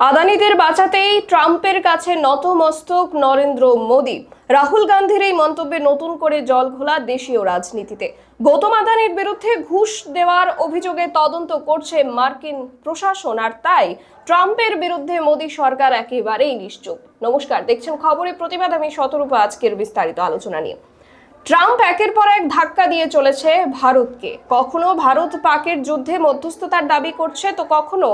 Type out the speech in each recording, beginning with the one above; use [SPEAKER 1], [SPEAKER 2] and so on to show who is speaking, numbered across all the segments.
[SPEAKER 1] আদানিদের বাঁচাতেই ট্রাম্পের কাছে নতমস্তক নরেন্দ্র মোদী। রাহুল গান্ধীর এই মন্তব্যে নতুন করে জল ঘোলা দেশীয় রাজনীতিতে। গৌতম আদানির বিরুদ্ধে ঘুষ দেওয়ার অভিযোগে তদন্ত করছে মার্কিন প্রশাসন, আর তাই ট্রাম্পের বিরুদ্ধে মোদী সরকার একেবারেই নিশ্চুপ। নমস্কার, দেখছেন খবরে প্রতিবাদ। আমি শতরূপা আজকের বিস্তারিত আলোচনা নিয়ে। ট্রাম্প একের পর এক ধাক্কা দিয়ে চলেছে ভারতকে। কখনো ভারত পাকের যুদ্ধে মধ্যস্থতার দাবি করছে, তো কখনো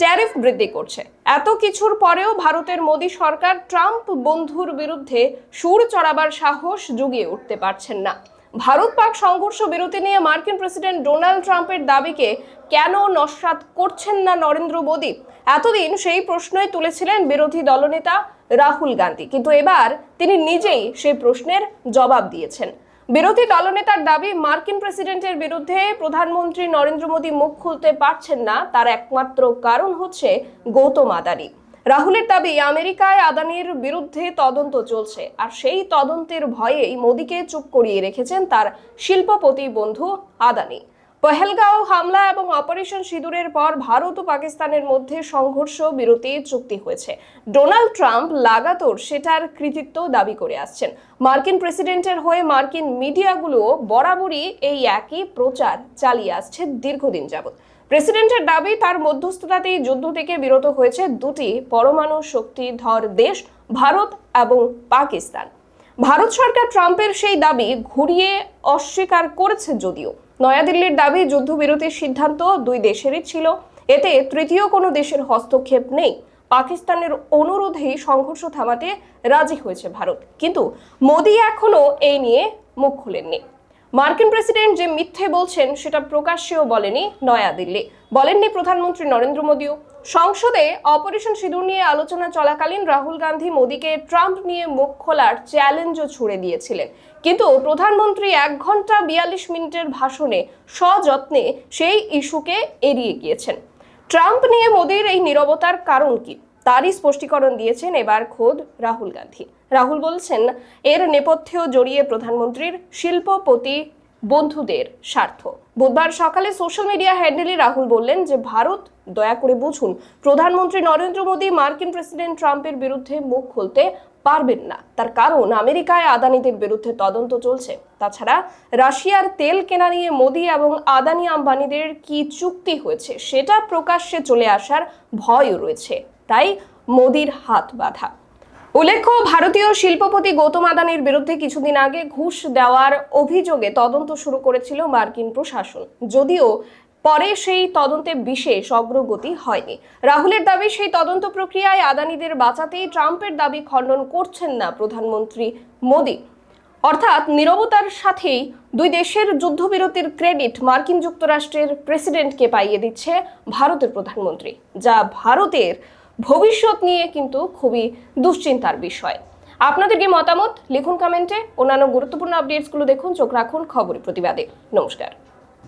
[SPEAKER 1] ট্যারিফ বৃদ্ধি করছে। এত কিছুর পরেও ভারতের মোদী সরকার ট্রাম্প বন্ধুর বিরুদ্ধে সুর চড়াবার সাহস জুগিয়ে উঠতে পারছেন না। ভারত পাক সংঘর্ষ বিরতি নিয়ে মার্কিন প্রেসিডেন্ট ডোনাল্ড ট্রাম্পের দাবিকে কেন নস্বাত করছেন না নরেন্দ্র মোদী? এতদিন সেই প্রশ্নই তুলেছিলেন বিরোধী দলনেতা রাহুল গান্ধী। কিন্তু এবার তিনি নিজেই সেই প্রশ্নের জবাব দিয়েছেন। বিরোধী দলনেতার দাবি মার্কিন প্রেসিডেন্টের বিরুদ্ধে প্রধানমন্ত্রী নরেন্দ্র মোদী মুখ খুলতে পারছেন না, তার একমাত্র কারণ হচ্ছে গৌতম আদানি। রাহুলের দাবি, আমেরিকায় আদানির বিরুদ্ধে তদন্ত চলছে, আর সেই তদন্তের ভয়েই মোদীকে চুপ করিয়ে রেখেছেন তার শিল্পপতি বন্ধু আদানি। পহেলগাঁও হামলা এবং অপারেশন সিঁদুরের পর ভারত ও পাকিস্তানের মধ্যে সংঘর্ষ, বিরতি, চুক্তি হয়েছে। ডোনাল্ড ট্রাম্প লাগাতার সেটার কৃতিত্ব দাবি করে আসছেন। মার্কিন প্রেসিডেন্টের হয়ে মার্কিন মিডিয়াগুলো বরাবরই এই একই প্রচার চালিয়ে আসছে দীর্ঘদিন যাবৎ। প্রেসিডেন্টের দাবি, তার মধ্যস্থতাতেই যুদ্ধ থেকে বিরত হয়েছে দুটি পরমাণু শক্তিধর দেশ, ভারত এবং পাকিস্তান। ভারত সরকার ট্রাম্পের সেই দাবি ঘুরিয়ে অস্বীকার করেছে যদিও। নয়াদিল্লির দাবি, যুদ্ধবিরতির সিদ্ধান্ত দুই দেশেরই ছিল। এতে তৃতীয় কোনো দেশের হস্তক্ষেপ নেই। পাকিস্তানের অনুরোধেই সংঘর্ষ থামাতে রাজি হয়েছে ভারত। কিন্তু মোদী এখনও এই নিয়ে মুখ খুলেননি। মার্কিন প্রেসিডেন্ট যে মিথ্যে বলছেন সেটা প্রকাশ্যেও বলেনি নয়াদিল্লি। বলেননি প্রধানমন্ত্রী নরেন্দ্র মোদীও। সংসদে অপারেশন সিঁদুর নিয়ে আলোচনা চলাকালীন রাহুল গান্ধী মোদীকে ট্রাম্প নিয়ে মুখ খোলার চ্যালেঞ্জও ছুড়ে দিয়েছিলেন। কিন্তু প্রধানমন্ত্রী এক ঘণ্টা বিয়াল্লিশ মিনিটের ভাষণে সযত্নে সেই ইস্যুকে এড়িয়ে গিয়েছেন। ট্রাম্প নিয়ে মোদীর এই নীরবতার কারণ কি? তারই স্পষ্টীকরণ দিয়েছেন এবার খোদ রাহুল গান্ধী। রাহুল বলছেন, এর নেপথ্যেও জড়িয়ে প্রধানমন্ত্রীর শিল্পপতি বন্ধুদের স্বার্থ। বুধবার সকালে সোশ্যাল মিডিয়া হ্যান্ডেলে রাহুল বললেন যে, ভারত, দয়া করে বুঝুন, প্রধানমন্ত্রী নরেন্দ্র মোদী মার্কিন প্রেসিডেন্ট ট্রাম্পের বিরুদ্ধে মুখ খুলতে পারবেন না। তার কারণ, আমেরিকায় আদানিদের বিরুদ্ধে তদন্ত চলছে। তাছাড়া, রাশিয়ার তেল কেনা নিয়ে মোদি এবং আদানি আম্বানিদের কি চুক্তি হয়েছে, সেটা প্রকাশ্যে চলে আসার ভয়ও রয়েছে। তাই মোদির হাত বাঁধা। উল্লেখ্য, ভারতীয় শিল্পপতি গৌতম আদানির বিরুদ্ধে কিছুদিন আগে ঘুষ দেওয়ার অভিযোগে তদন্ত শুরু করেছিল মার্কিন প্রশাসন। যদিও পরে সেই তদন্তে বিশেষ অগ্রগতি হয়নি। রাহুলের দাবি, সেই তদন্ত প্রক্রিয়ায় আদানিদের বাঁচাতেই ট্রাম্পের দাবি খণ্ডন করছেন না প্রধানমন্ত্রী মোদী। অর্থাৎ নীরবতার সাথেই দুই দেশের যুদ্ধবিরতির ক্রেডিট মার্কিন যুক্তরাষ্ট্রের প্রেসিডেন্টকে পাইয়ে দিচ্ছে ভারতের প্রধানমন্ত্রী, যা ভারতের ভবিষ্যৎ নিয়ে কিন্তু খুবই দুশ্চিন্তার বিষয়। আপনাদের কি মতামত? লিখুন কমেন্টে। অন্যান্য গুরুত্বপূর্ণ আপডেটসগুলো দেখুন। চোখ রাখুন খবর প্রতিবাদে। নমস্কার।